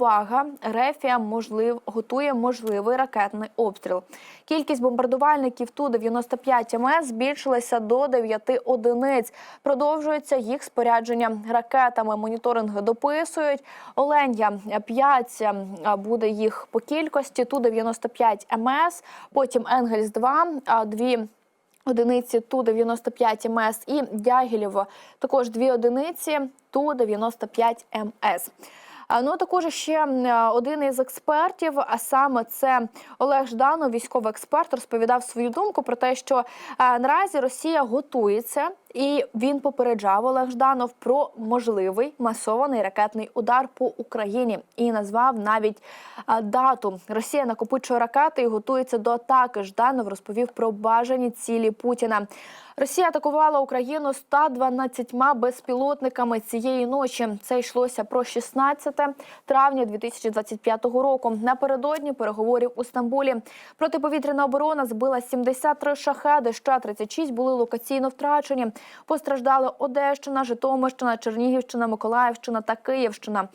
увага, Рефія можлив готує можливий ракетний обстріл. Кількість бомбардувальників ту 95 МС збільшилася до 9 одиниць. Продовжується їх спорядження ракетами. Моніторинги дописують. Оленя 5 буде їх по кількості. Ту 95 МС, потім Енгельс 2 дві. Одиниці Ту-95 МС і Дягілєво також дві одиниці Ту-95 МС. А, Ну також ще е, один із експертів, а саме це Олег Жданов, військовий експерт, розповідав свою думку про те, що е, наразі Росія готується, і він попереджав Олег Жданов про можливий масований ракетний удар по Україні і назвав навіть е, дату. Росія накопичує ракети і готується до атаки. Жданов розповів про бажані цілі Путіна. Росія атакувала Україну 112 безпілотниками цієї ночі. Це йшлося про 16 травня 2025 року. Напередодні переговорів у Стамбулі протиповітряна оборона збила 73 шахеди. Ще 36 були локаційно втрачені. Постраждали Одещина, Житомирщина, Чернігівщина, Миколаївщина та Київщина.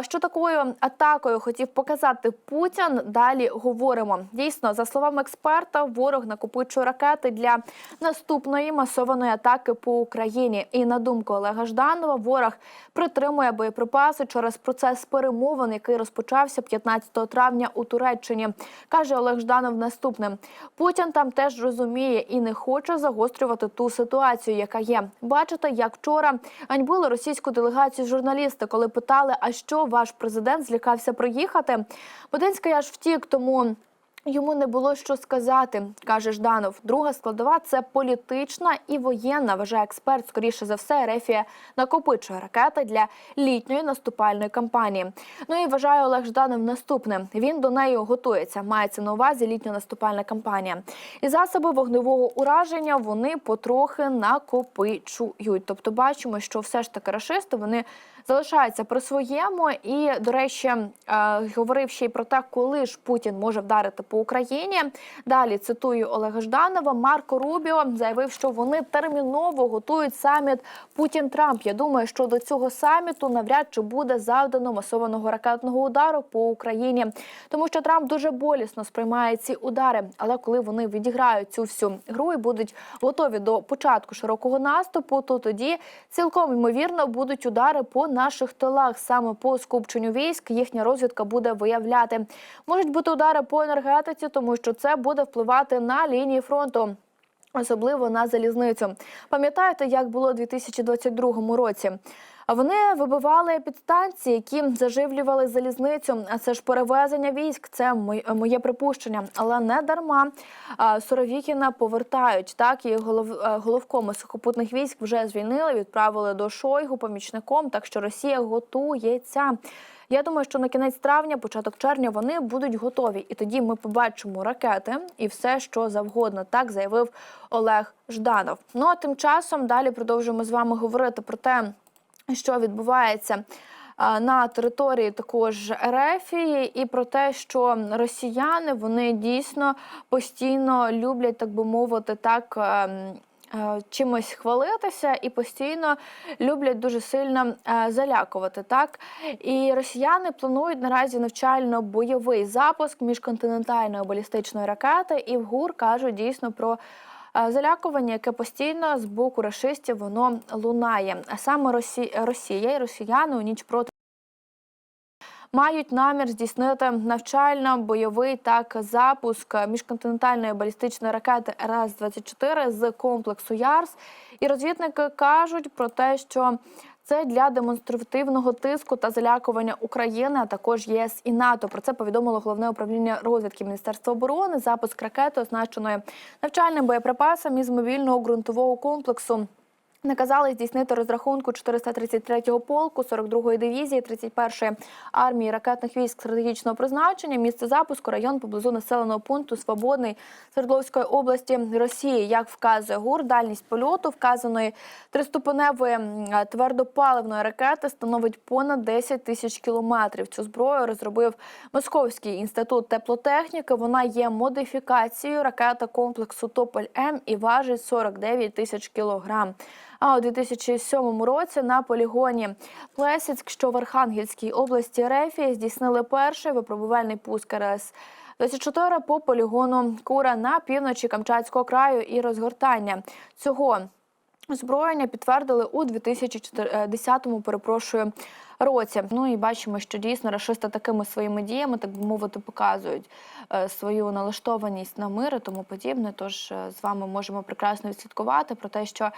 Що такою атакою хотів показати Путін? Далі говоримо. Дійсно, за словами експерта, ворог накопичує ракети для наступної масованої атаки по Україні. І на думку Олега Жданова, ворог притримує боєприпаси через процес перемовин, який розпочався 15 травня у Туреччині. каже Олег Жданов наступне: Путін там теж розуміє і не хоче загострювати ту ситуацію, яка є. Бачите, як вчора ганьбили російську делегацію журналісти, коли питали, а що ваш президент злякався приїхати? Бодинська я ж втік, тому. Йому не було що сказати, каже Жданов. Друга складова це політична і воєнна. Вважає експерт. Скоріше за все, Рефія накопичує ракети для літньої наступальної кампанії. Ну і вважає Олег Жданов наступне. Він до неї готується. Мається на увазі літня наступальна кампанія. І засоби вогневого ураження вони потрохи накопичують. Тобто, бачимо, що все ж таки рашисти вони залишаються при своєму. І, до речі, е, говорив ще й про те, коли ж Путін може вдарити по Україні. Далі цитую Олега Жданова. Марко Рубіо заявив, що вони терміново готують саміт Путін Трамп. Я думаю, що до цього саміту навряд чи буде завдано масованого ракетного удару по Україні, тому що Трамп дуже болісно сприймає ці удари. Але коли вони відіграють цю всю гру і будуть готові до початку широкого наступу, то тоді цілком ймовірно будуть удари по наших тилах. Саме по скупченню військ їхня розвідка буде виявляти. Можуть бути удари по енергетиці, тому що це буде впливати на лінії фронту. Особливо на залізницю. Пам'ятаєте, як було у 2022 році? Вони вибивали підстанції, які заживлювали залізницю. А це ж перевезення військ. Це моє, припущення, але не дарма. Суровікіна повертають так. І голов, головкоми сухопутних військ вже звільнили, відправили до Шойгу помічником. Так що Росія готується. Я думаю, що на кінець травня, початок червня, вони будуть готові, і тоді ми побачимо ракети і все, що завгодно. Так заявив Олег Жданов. Ну а тим часом далі продовжуємо з вами говорити про те, що відбувається. На території також Ерефії, і про те, що росіяни вони дійсно постійно люблять, так би мовити, так ем, чимось хвалитися і постійно люблять дуже сильно е, залякувати. Так і росіяни планують наразі навчально-бойовий запуск міжконтинентальної балістичної ракети. І в ГУР кажуть дійсно про. е, Залякування, яке постійно з боку рашистів воно лунає. А саме Росі... Росія і росіяни у ніч проти мають намір здійснити навчально-бойовий так запуск міжконтинентальної балістичної ракети РС-24 з комплексу ЯРС. І розвідники кажуть про те, що це для демонстративного тиску та залякування України, а також ЄС і НАТО. Про це повідомило головне управління розвідки Міністерства оборони. Запуск ракети означеної навчальним боєприпасом із мобільного ґрунтового комплексу. Наказали здійснити розрахунку 433-го полку, 42-ї дивізії, 31-ї армії ракетних військ стратегічного призначення. Місце запуску район поблизу населеного пункту Свободний Свердловської області Росії. Як вказує ГУР, дальність польоту вказаної триступеневої твердопаливної ракети становить понад 10 тисяч кілометрів. Цю зброю розробив Московський інститут теплотехніки. Вона є модифікацією ракети комплексу Тополь М і важить 49 тисяч кілограм. А у 2007 році на полігоні Плесіцьк, що в Архангельській області Рефії, здійснили перший випробувальний пуск РС. 24 по полігону Кура на півночі Камчатського краю і розгортання цього озброєння підтвердили у 2010-му, перепрошую, році. Ну і бачимо, що дійсно рашисти такими своїми діями, так би мовити, показують е, свою налаштованість на мир і тому подібне. Тож е, з вами можемо прекрасно відслідкувати про те, що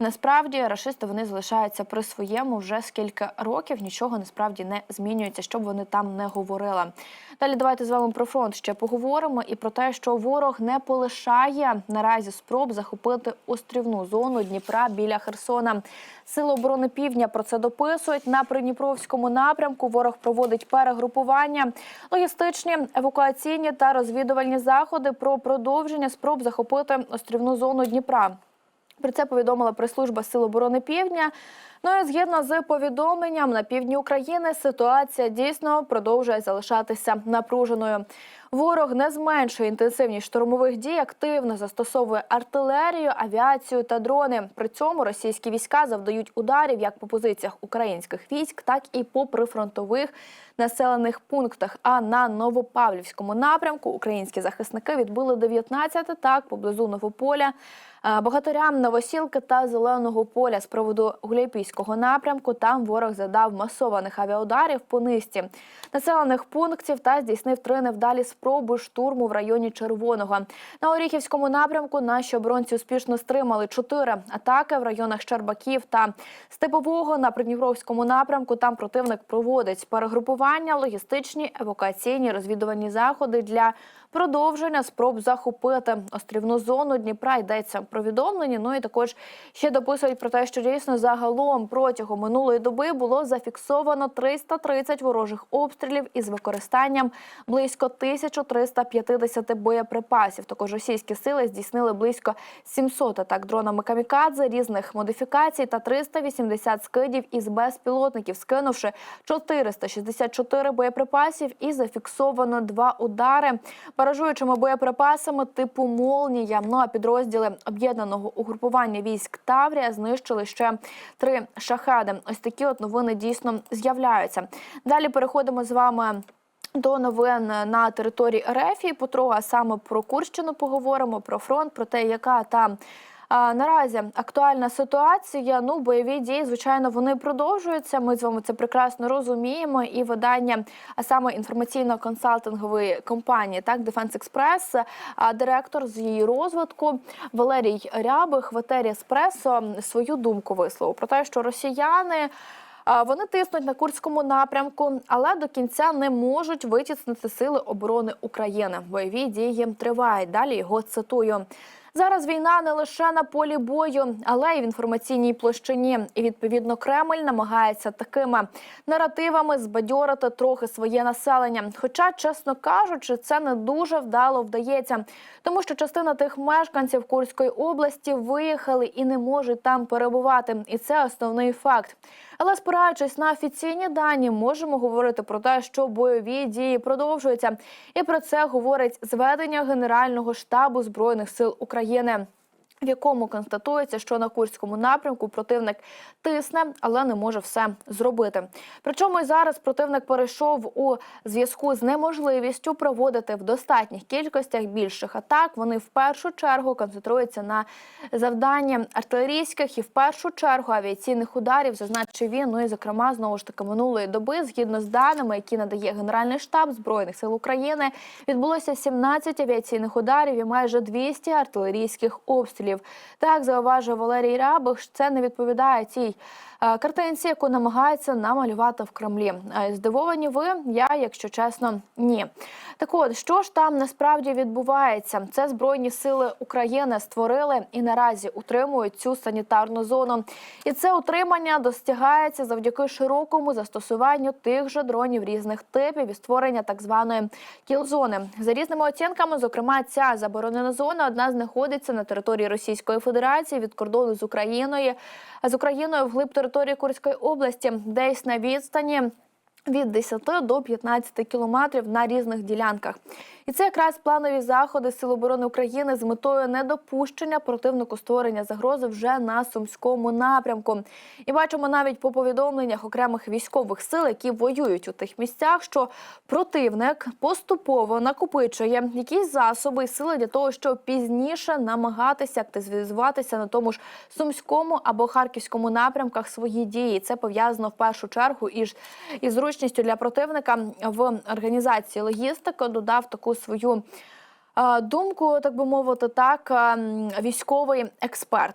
насправді рашисти вони залишаються при своєму вже скільки років, нічого насправді не змінюється, щоб вони там не говорили. Далі давайте з вами про фронт ще поговоримо і про те, що ворог не полишає наразі спроб захопити острівну зону Дніпра біля Херсона. Сили оборони Півдня про це дописують на Придніпровському напрямку. Ворог проводить перегрупування, логістичні, евакуаційні та розвідувальні заходи про продовження спроб захопити острівну зону Дніпра. Про це повідомила прес-служба Сил оборони Півдня. Ну і згідно з повідомленням на півдні України ситуація дійсно продовжує залишатися напруженою. Ворог не зменшує інтенсивність штурмових дій, активно застосовує артилерію, авіацію та дрони. При цьому російські війська завдають ударів як по позиціях українських військ, так і по прифронтових населених пунктах. А на Новопавлівському напрямку українські захисники відбили 19 атак поблизу Новополя. Е, Богатирям Новосілки та Зеленого поля з приводу Гуляйпійського напрямку там ворог задав масованих авіаударів по низці населених пунктів та здійснив три невдалі спроби штурму в районі Червоного. На Оріхівському напрямку наші оборонці успішно стримали чотири атаки в районах Щербаків та Степового. На Придніпровському напрямку там противник проводить перегрупування, логістичні, евакуаційні розвідувальні заходи для продовження спроб захопити острівну зону Дніпра. Йдеться про повідомлення. Ну і також ще дописують про те, що дійсно загалом протягом минулої доби було зафіксовано 330 ворожих обстрілів із використанням близько 1350 боєприпасів. Також російські сили здійснили близько 700 атак дронами камікадзе різних модифікацій та 380 скидів із безпілотників, скинувши 464 боєприпасів і зафіксовано два удари баражуючими боєприпасами типу Молнія. Ну а підрозділи об'єднаного угрупування військ Таврія знищили ще три шахеди. Ось такі от новини дійсно з'являються. Далі переходимо з вами. До новин на території РФ і потрога саме про Курщину поговоримо про фронт, про те, яка там а, наразі актуальна ситуація. Ну, бойові дії, звичайно, вони продовжуються. Ми з вами це прекрасно розуміємо. І видання, а саме інформаційно-консалтингової компанії, так Defense Express, а директор з її розвитку Валерій Рябих в Еспресо свою думку висловив про те, що росіяни. Вони тиснуть на курському напрямку, але до кінця не можуть витіснити сили оборони України. Бойові дії тривають. Далі його цитую. Зараз війна не лише на полі бою, але й в інформаційній площині. І відповідно Кремль намагається такими наративами збадьорити трохи своє населення. Хоча, чесно кажучи, це не дуже вдало вдається, тому що частина тих мешканців Курської області виїхали і не можуть там перебувати. І це основний факт. Але спираючись на офіційні дані, можемо говорити про те, що бойові дії продовжуються, і про це говорить зведення Генерального штабу збройних сил України. В якому констатується, що на курському напрямку противник тисне, але не може все зробити. Причому і зараз противник перейшов у зв'язку з неможливістю проводити в достатніх кількостях більших атак. Вони в першу чергу концентруються на завданні артилерійських і в першу чергу авіаційних ударів, зазначив він. Ну і зокрема, знову ж таки минулої доби, згідно з даними, які надає Генеральний штаб збройних сил України, відбулося 17 авіаційних ударів і майже 200 артилерійських обстрілів. Так зауважує Валерій Рябих, це не відповідає цій е, картинці, яку намагаються намалювати в Кремлі. Е, Здивовані ви? Я, якщо чесно, ні. Так от, що ж там насправді відбувається? Це збройні сили України створили і наразі утримують цю санітарну зону. І це утримання достигається завдяки широкому застосуванню тих же дронів різних типів і створення так званої кілзони. За різними оцінками, зокрема, ця заборонена зона одна знаходиться на території Російської Федерації від кордону з Україною з Україною вглиб території Курської області, десь на відстані. Від 10 до 15 кілометрів на різних ділянках. І це якраз планові заходи Сил оборони України з метою недопущення противнику створення загрози вже на сумському напрямку. І бачимо навіть по повідомленнях окремих військових сил, які воюють у тих місцях, що противник поступово накопичує якісь засоби і сили для того, щоб пізніше намагатися активізуватися на тому ж сумському або харківському напрямках свої дії. Це пов'язано в першу чергу із, із зручністю для противника в організації логістики. Додав таку свою. е, Думку, так би мовити, так ем, військовий експерт.